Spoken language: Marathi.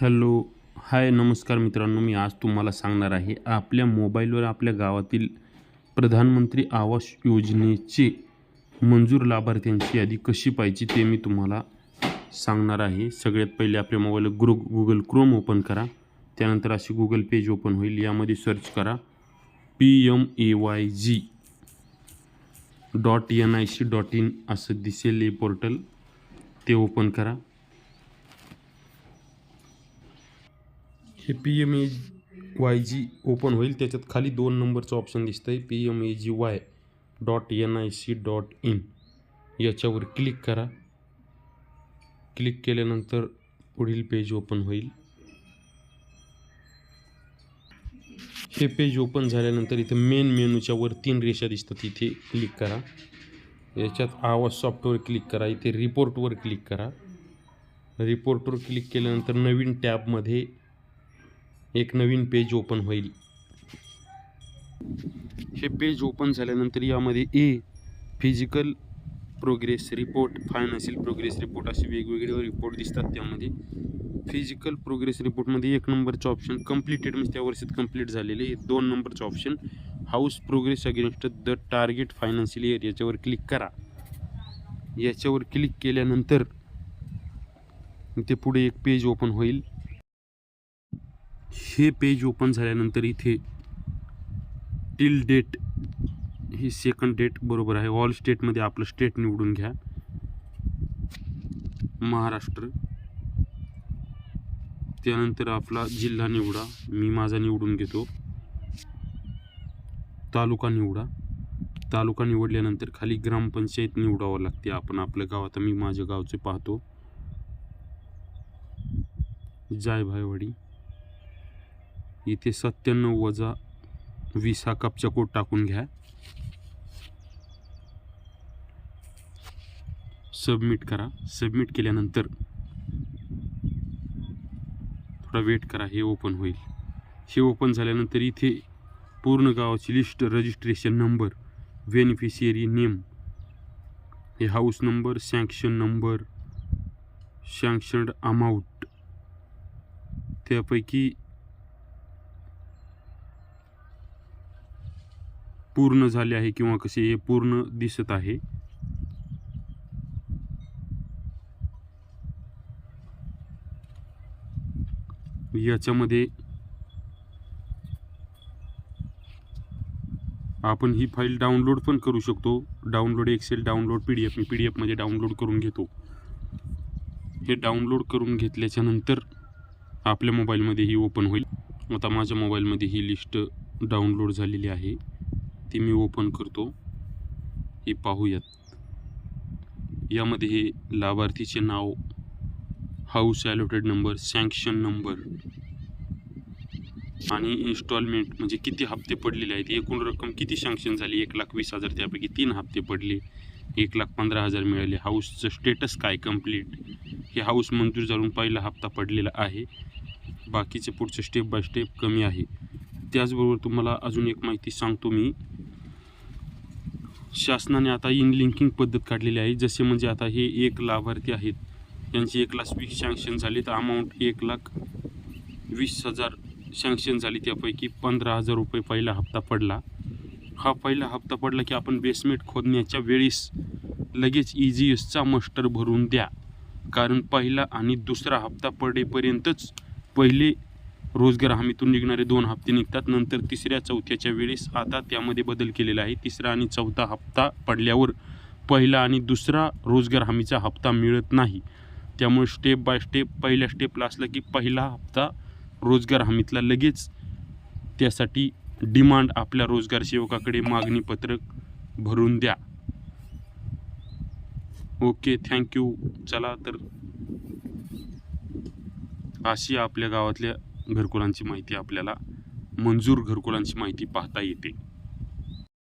हॅलो हाय नमस्कार मित्रांनो मी आज तुम्हाला सांगणार आहे आपल्या मोबाईलवर आपल्या गावातील प्रधानमंत्री आवास योजनेचे मंजूर लाभार्थ्यांची यादी कशी पाहिजे ते मी तुम्हाला सांगणार आहे. सगळ्यात पहिले आपल्या मोबाईलवर ग्रो गुगल क्रोम ओपन करा त्यानंतर अशी गुगल पेज ओपन होईल यामध्ये सर्च करा P M A Y G dot N I C dot in असं दिसेल हे पोर्टल ते ओपन करा. हे P M A Y G open होईल. त्याच्यात खाली दोन नंबरचं ऑप्शन दिसतं आहे P M A G Y dot N I C dot in याच्यावर क्लिक करा. क्लिक केल्यानंतर पुढील पेज ओपन होईल. हे पेज ओपन झाल्यानंतर इथं मेन मेनूच्या वर तीन रेषा दिसतात. इथे क्लिक करा. याच्यात आवाज सॉफ्टवेअर क्लिक करा. इथे रिपोर्टवर क्लिक करा. रिपोर्टवर क्लिक केल्यानंतर नवीन टॅबमध्ये एक नवीन पेज ओपन होईल. हे पेज ओपन झाल्यानंतर यामध्ये a physical progress report financial progress report असे वेगवेगळे रिपोर्ट दिसतात त्यामध्ये. फिजिकल प्रोग्रेस रिपोर्टमध्ये एक नंबरचं ऑप्शन कम्प्लिटेड म्हणजे त्या वर्षात कंप्लीट झालेले. दोन नंबरचं option house progress against the target financial year याच्यावर क्लिक करा. याच्यावर क्लिक केल्यानंतर ते पुढे एक पेज ओपन होईल. हे पेज ओपन झाल्यानंतर इथे टिल डेट ही सेकंड डेट बरोबर आहे. ऑल स्टेटमध्ये आपलं स्टेट निवडून घ्या. महाराष्ट्र. त्यानंतर आपला जिल्हा निवडा. मी माझा निवडून घेतो. तालुका निवडा. तालुका निवडल्यानंतर खाली ग्रामपंचायत निवडावं लागते. आपण आपल्या गावात मी माझ्या गावचे पाहतो. जायभायवाडी. इथे सत्त्याण्णव वजा वीस हा कपचा कोट टाकून घ्या. सबमिट करा. सबमिट केल्यानंतर थोडा वेट करा हे ओपन होईल. हे ओपन झाल्यानंतर इथे पूर्ण गावाची list registration number beneficiary name हे house number sanction number sanctioned amount त्यापैकी पूर्ण झाले आहे किंवा कसे हे पूर्ण दिसत आहे? याच्यामध्ये आपण ही फाईल डाउनलोड पण करू शकतो. Download excel download P D F मी पी डी एफमध्ये डाउनलोड करून घेतो. हे डाउनलोड करून घेतल्याच्या नंतर आपल्या मोबाईलमध्ये ही ओपन होईल. आता माझ्या मोबाईलमध्ये ही लिस्ट डाउनलोड झालेली आहे. ती मी ओपन करतो. हे पाहूयात. यामध्ये हे लाभार्थीचे नाव house allotted number sanction number आणि इन्स्टॉलमेंट म्हणजे किती हप्ते पडलेले आहेत. एकूण रक्कम किती सँक्शन झाली? एक लाख वीस हजार त्यापैकी तीन हप्ते पडले. एक लाख पंधरा हजार मिळाले. हाऊसचं स्टेटस काय? कंप्लीट हे हाऊस मंजूर झालून पहिला हप्ता पडलेला आहे. बाकीचे पुढचं स्टेप बाय स्टेप कमी आहे. त्याचबरोबर तुम्हाला अजून एक माहिती सांगतो मी. शासनाने आता इन लिंकिंग पद्धत काढलेली आहे. जसे म्हणजे आता हे एक लाभार्थी आहेत. त्यांची एक लाख वीस सँक्शन झाली तर अमाऊंट एक लाख वीस हजार सँक्शन झाली. त्यापैकी पंधरा हजार रुपये पहिला हप्ता पडला. हा पहिला हप्ता पडला की आपण बेसमेंट खोदण्याच्या वेळेस लगेच ई जी एसचा मस्टर भरून द्या. कारण पहिला आणि दुसरा हप्ता पडेपर्यंतच पहिले रोजगार हमीतून निघणारे दोन हप्ते निघतात. नंतर तिसऱ्या चौथ्याच्या वेळेस आता त्यामध्ये बदल केलेला आहे. तिसरा आणि चौथा हप्ता पडल्यावर पहिला आणि दुसरा रोजगार हमीचा हप्ता मिळत नाही. त्यामुळे स्टेप बाय स्टेप पहिल्या स्टेपला असलं की पहिला हप्ता रोजगार हमीतला लगेच. त्यासाठी डिमांड आपल्या रोजगार सेवकाकडे मागणी पत्रक भरून द्या. ओके थँक्यू चला तर अशी आपल्या गावातल्या घरकुलांची माहिती आपल्याला मंजूर घरकुलांची माहिती पाहता येते.